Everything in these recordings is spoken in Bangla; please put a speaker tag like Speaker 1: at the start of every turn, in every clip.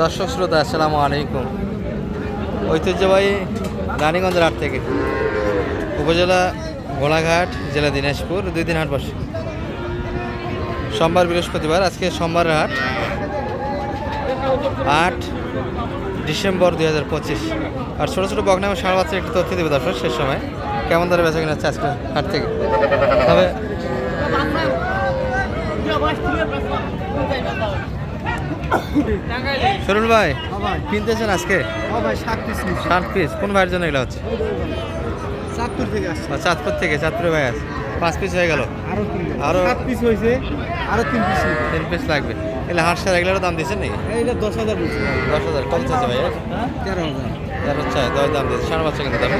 Speaker 1: দর্শক শ্রোতা, আসসালামু আলাইকুম। ঐতিহ্যবাহী রানীগঞ্জের হাট থেকে উপজেলা গোলাঘাট, জেলা দিনাজপুর, দুই দিন হাট বসে। সোমবার বৃহস্পতিবার, আজকে সোমবার হাট। আট ডিসেম্বর দুই হাজার পঁচিশ। আর ছোটো ছোটো বকনামে সাড়ে বাচ্চার একটু তথ্য দেবে দর্শক, শেষ সময়। কেমন দরে বেচা কিনা হচ্ছে আজকে হাট থেকে? তবে সরুল ভাই কিনতেছেন আজকে?
Speaker 2: ভাই সাত পিস
Speaker 1: ষাট কোন ভাইয়ের জন্য এগুলো হচ্ছে?
Speaker 2: চাঁদপুর থেকে আসছে।
Speaker 1: ও, চাঁদপুর থেকে চাঁদপুরে ভাই আছে। পাঁচ পিস হয়ে গেল। আরও
Speaker 2: সাত পিস হয়েছে আরও তিন পিস
Speaker 1: তিন পিস লাগবে। এগুলো হাট সার এগুলোর দাম দিয়েছেন নাকি?
Speaker 2: এইটা দশ হাজার
Speaker 1: দশ হাজার কত চাচ্ছে ভাই
Speaker 2: তেরো হাজার।
Speaker 1: তেরো চাই দশ দাম দিয়েছে। সাড়ে বাচ্চা কিন্তু দাম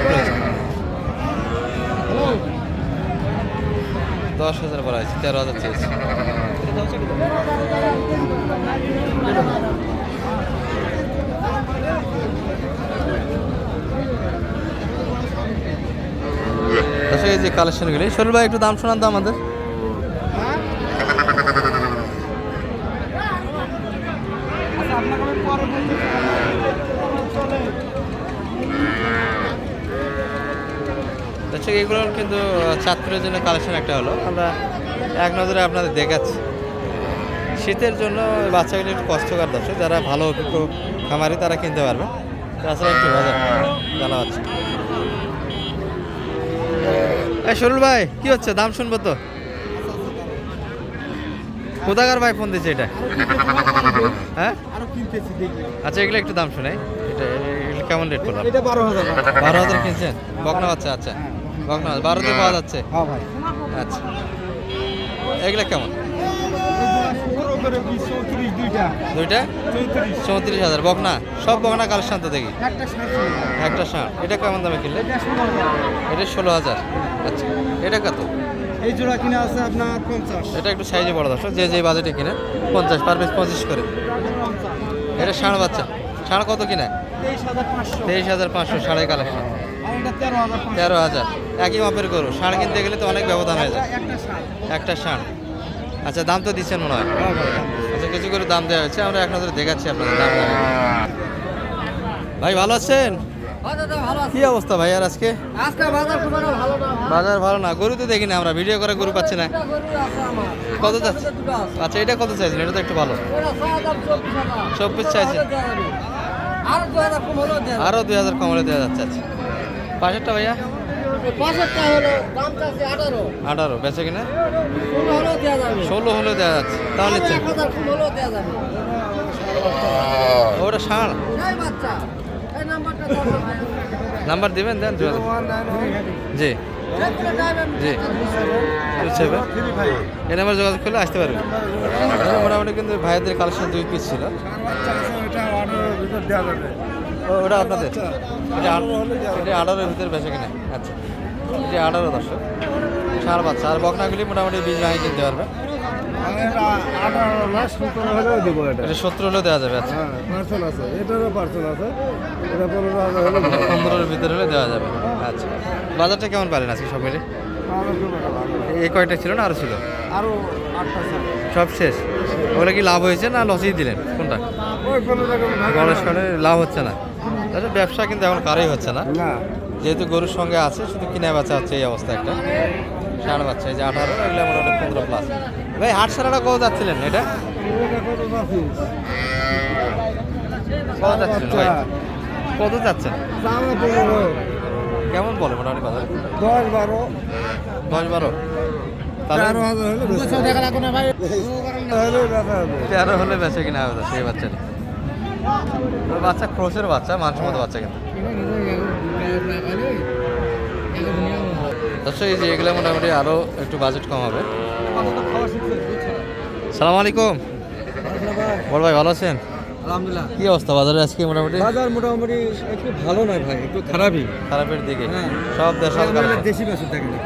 Speaker 1: দশ হাজার বলা হয়েছে তেরো হাজার চেয়েছে। আচ্ছা এই যে কালেকশনগুলি শরীর ভাই, একটু দাম শোনান তো আমাদের।
Speaker 2: আচ্ছা আপনাকে আমি পরে
Speaker 1: দর্শক এগুলো কিন্তু ছাত্রের জন্য কালেকশন একটা হলো। আমরা এক নজরে আপনাদের দেখাচ্ছি। শীতের জন্য বাচ্চাগুলো একটু কষ্টকর দর্শক যারা ভালো অভিজ্ঞ খামারি তারা কিনতে পারবে। তাছাড়া একটু বাজার জানা আছে। এই সরুল ভাই কি হচ্ছে? দাম শুনব তো? কোথাকার ভাই ফোন দিচ্ছে এটা? হ্যাঁ? আচ্ছা এগুলো একটু দাম শোনাই। এটা কেমন রেট করলাম?
Speaker 2: এটা বারো হাজার।
Speaker 1: বারো হাজার কিনছেন? বকনা বাচ্চা আচ্ছা। বকনা বাচ্চা বারোতে পাওয়া যাচ্ছে?
Speaker 2: হ্যাঁ।
Speaker 1: আচ্ছা। এগুলো কেমন
Speaker 2: পনেরো করে বিশ চৌত্রিশ দুইটা? চৌত্রিশ।
Speaker 1: হাজার। বকনা? সব বকনা কালেকশন তো দেখি।
Speaker 2: একটা
Speaker 1: ষাট এটা কেমন দামে কিনলে?
Speaker 2: এটা ষোলো হাজার।
Speaker 1: আচ্ছা। এটা কত?
Speaker 2: এই জোড়া কিনা আছে আপনার পঞ্চাশ।
Speaker 1: এটা একটু সাইজে বড় দর্শক। যে যে বাজেটে কিনে পঞ্চাশ পার পিস পঁচিশ করে। এটা ষাঁড় বাচ্চা। ষাঁড় কত কিনে?
Speaker 2: তেইশ হাজার পাঁচশো।
Speaker 1: হাজার কালেকশন।
Speaker 2: তেরো হাজার
Speaker 1: একই মাপের গরু। ষাঁড় কিনতে গেলে তো অনেক ব্যবধান হয়ে যায়।
Speaker 2: একটা
Speaker 1: ষাঁড়। আচ্ছা দাম তো দিচ্ছেন মনে হয়।
Speaker 2: হ্যাঁ
Speaker 1: আচ্ছা কিছু করে দাম দেওয়া হচ্ছে আমরা এক নজরে দেখাচ্ছি আপনাদের দাম। ভাই ভালো আছেন? কি অবস্থা ভাই আর আজকে?
Speaker 3: বাজার ভালো না।
Speaker 1: গরু তো দেখি না আমরা ভিডিও করে গরু পাচ্ছি না। কত
Speaker 3: আছে।
Speaker 1: আচ্ছা এটা কত চাইছেন? এটা তো একটু ভালো।
Speaker 3: চব্বিশ
Speaker 1: চাইছে
Speaker 3: আর
Speaker 1: দুই হাজার কমলে দেওয়া যাচ্ছে আচ্ছা। পাশেরটা ভাইয়া?
Speaker 3: যাবে। হলো দাম চাচ্ছে আঠারো।
Speaker 1: আঠারো বেচে কিনা?
Speaker 3: ষোলো হলেও দেওয়া যাবে।
Speaker 1: ষোলো হলেও দেওয়া যাচ্ছে
Speaker 3: হলেও দেওয়া যাবে।
Speaker 1: ওটা ষাঁড়।
Speaker 3: বাচ্চা এই নাম্বারটা দাও তো ভাই।
Speaker 1: নাম্বার দিবেন দেন জি। এই নাম্বার যোগাযোগ করলে আসতে পারবেন। মোটামুটি কিন্তু ভাইয়াদের কালেকশন দুই পিস ছিল। ও- ওটা আপনাদের? এটা আঠারোর ভিতরে বেচে কিনা? আচ্ছা। এটা আঠারো দর্শক। সার বাচ্চা। আর বকনাগুলি মোটামুটি বীজ ভাঙে কিনতে পারবে। এটা সত্তর হলেও দেওয়া যাবে আচ্ছা।
Speaker 2: পার্সেল আছে। এটারও পার্সেল আছে। এটা পনেরো হাজার হলে
Speaker 1: পনেরোর ভিতরে হলে দেওয়া যাবে। আচ্ছা। বাজারটা কেমন পারেন আজকে সব মিলে? এই কয়টা ছিল না আরও ছিল?
Speaker 2: আরও আটটা আছে
Speaker 1: সব শেষ? ওগুলো কি লাভ হয়েছে না লসই দিলেন? কোনটা? গণেশ লাভ হচ্ছে না। তাহলে ব্যবসা কিন্তু এখন কারোই হচ্ছে না। যেহেতু গরুর সঙ্গে আছে শুধু কিনে বাচ্চা হচ্ছে এই অবস্থা একটা। ষাঁড় বাচ্চা এই যে আঠারো এগুলো মোটামুটি পনেরো প্লাস ভাই হাট সারাটা কত যাচ্ছিলেন এটা?
Speaker 2: কত
Speaker 1: যাচ্ছিলেন ভাই? কত যাচ্ছেন? কেমন বলে মোটামুটি বাজার?
Speaker 2: দশ বারো।
Speaker 1: দশ বারো
Speaker 2: তেরো হলে
Speaker 1: বেঁচে কিনা হবে সেই বাচ্চাটা। বাচ্চা ক্রোসের বাচ্চা মানুষের মতো বাচ্চা কিন্তু। দর্শক এই যে এগুলো মোটামুটি আরও একটু বাজেট কম হবে। সালাম আলাইকুম। বড় ভাই ভালো আছেন?
Speaker 2: আলহামদুলিল্লাহ।
Speaker 1: কি অবস্থা? বাজারে আজকে মোটামুটি?
Speaker 2: বাজার মোটামুটি একটু ভালো নয় ভাই একটু খারাপই।
Speaker 1: খারাপের দিকে।
Speaker 2: হ্যাঁ।
Speaker 1: সব দেশ।
Speaker 2: দেশি বাছুর থাকে না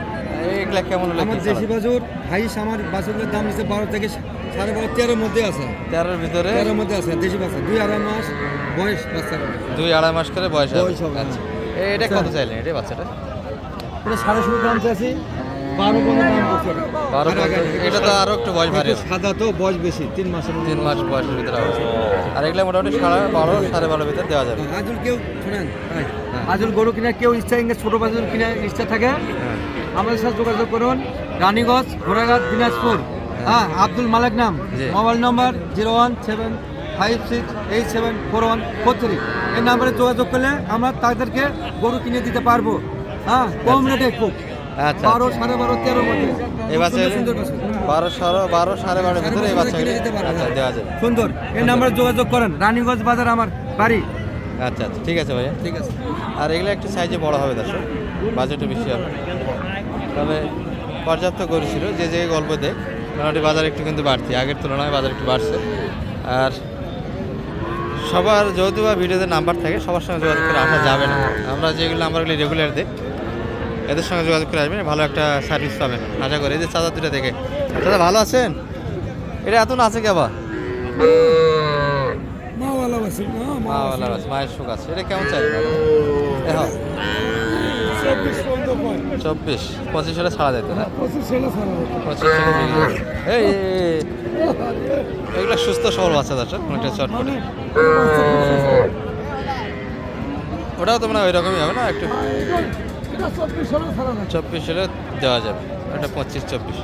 Speaker 1: এইগুলা কেমন হলে
Speaker 2: আমার দেশি বাছুর হাইস আমার বাছুরের দাম হচ্ছে বারো থেকে সাড়ে বারো তেরোর মধ্যে আছে।
Speaker 1: তেরোর ভিতরে?
Speaker 2: তেরোর মধ্যে আছে দেশি বাচ্চা দুই আড়াই মাস বয়স বাচ্চার
Speaker 1: দুই আড়াই মাস করে বয়স
Speaker 2: বয়স হবে,
Speaker 1: আচ্ছা। এটা কত চাইলেন? এটা বাচ্চাটা?
Speaker 2: এটা সাড়ে ষোলো গ্রাম চাইছি। বারো পনেরো দাম বলছে
Speaker 1: বারো এটা তো আরও একটু বয়স
Speaker 2: সাদা তো বয়স বেশি তিন মাসের
Speaker 1: তিন মাস বয়সের ভিতরে আর এগুলো মোটামুটি সাড়ে বারো সাড়ে বারোর ভিতরে দেওয়া যাবে।
Speaker 2: আজুল কেউ শোনেন? আজুল গরু কিনা কেউ ইচ্ছা ইংরেজ ছোট বাজুল কিনা ইচ্ছা থাকে
Speaker 1: হ্যাঁ
Speaker 2: আমাদের সাথে যোগাযোগ করুন। রানীগঞ্জ ঘোড়াঘাট দিনাজপুর। হ্যাঁ। আব্দুল মালিক নাম। Mobile number zero one seven five six eight seven four one four three এই নাম্বারে যোগাযোগ করলে আমরা তাদেরকে গরু কিনে দিতে পারব। হ্যাঁ কম রেটে খুব।
Speaker 1: আচ্ছা।
Speaker 2: বারো সাড়ে বারো তেরো মধ্যে।
Speaker 1: এই বাচ্চা
Speaker 2: সুন্দর সুন্দর
Speaker 1: বারো সাড়ে বারো সাড়ে বারোর ভিতরে এই বাচ্চা আচ্ছা। দেওয়া যাবে।
Speaker 2: সুন্দর। এই নাম্বারে যোগাযোগ করেন। রানীগঞ্জ বাজার আমার বাড়ি।
Speaker 1: আচ্ছা আচ্ছা ঠিক আছে ভাইয়া।
Speaker 2: ঠিক আছে।
Speaker 1: আর এগুলো একটু সাইজে বড় হবে দর্শক। বাজেটও বেশি হবে। তবে পর্যাপ্ত গরু ছিল। যে যে গল্প দেখ। মোটামুটি বাজার একটু কিন্তু বাড়তি। আগের তুলনায় বাজার একটু বাড়ছে। আর সবার যেহেতু বা ভিডিওতে নাম্বার থাকে সবার সঙ্গে যোগাযোগ করে আসা যাবে না। আমরা যেগুলো নাম্বারগুলি রেগুলার দিই এদের সঙ্গে যোগাযোগ করে আসবেন ভালো একটা সার্ভিস পাবেন। আশা করি এদের যে চাদর দুটো দেখে। দাদা ভালো আছেন? এটা এত না আছে কে মা
Speaker 2: মাওয়ালা আছে
Speaker 1: মা ভালো আছে মায়ের সুখ আছে। এটা কেমন চাই? এখন চব্বিশ পঁচিশ হলে ছাড়া যেত না? পঁচিশ এই এগুলো সুস্থ সবল বাচ্চা দর্শক অনেকটা চটপটে ওটাও তো মানে ওই রকমই হবে না? একটু চব্বিশ হলে দেওয়া যাবে। ওটা পঁচিশ চব্বিশ।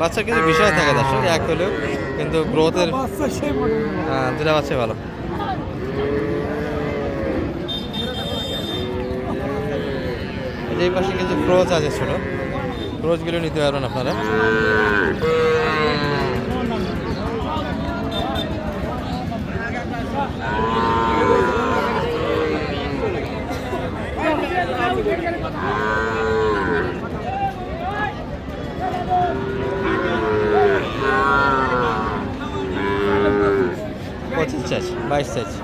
Speaker 1: বাচ্চার কিন্তু বিষয় থাকে দর্শক এক হলেও কিন্তু গ্রোথের হ্যাঁ দুটা বাচ্চাই ভালো। এই পাশে কিছু ক্রোচ আছে ছোট। ক্রোচগুলো নিতে পারবেন আপনারা। পঁচিশ চাইছি বাইশ চাইছি।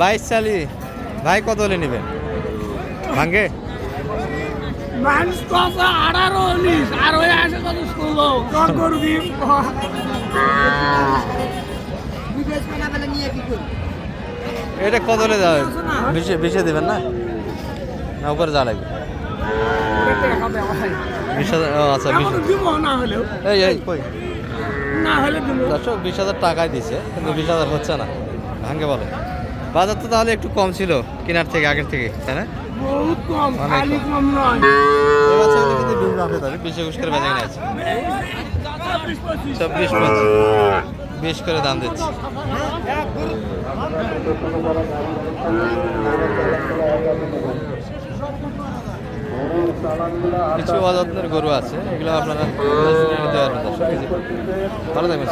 Speaker 1: বাইশ চালি। ভাই কত হলে নেবেন? ভাঙ্গে? এটা কত হলে যাবে বিশে বিশে দেবেন না? না উপরে যা লাগবে। বিশ হাজার ও আচ্ছা বিশ এই এই কই? দর্শক বিশ হাজার টাকাই দিছে কিন্তু বিশ হাজার হচ্ছে না। ভাঙ্গে বলে বাজার তো তাহলে একটু কম ছিল কেনার থেকে আগের থেকে তাই না?
Speaker 4: বহুত কম খালি
Speaker 1: কম।
Speaker 4: নয়।
Speaker 1: বিশ একুশ করে বেঁচে আছে। চব্বিশ বিশ করে দাম দিচ্ছে। কিছু অযত্নের গরু আছে এগুলো আপনারা ভালো থাকবেন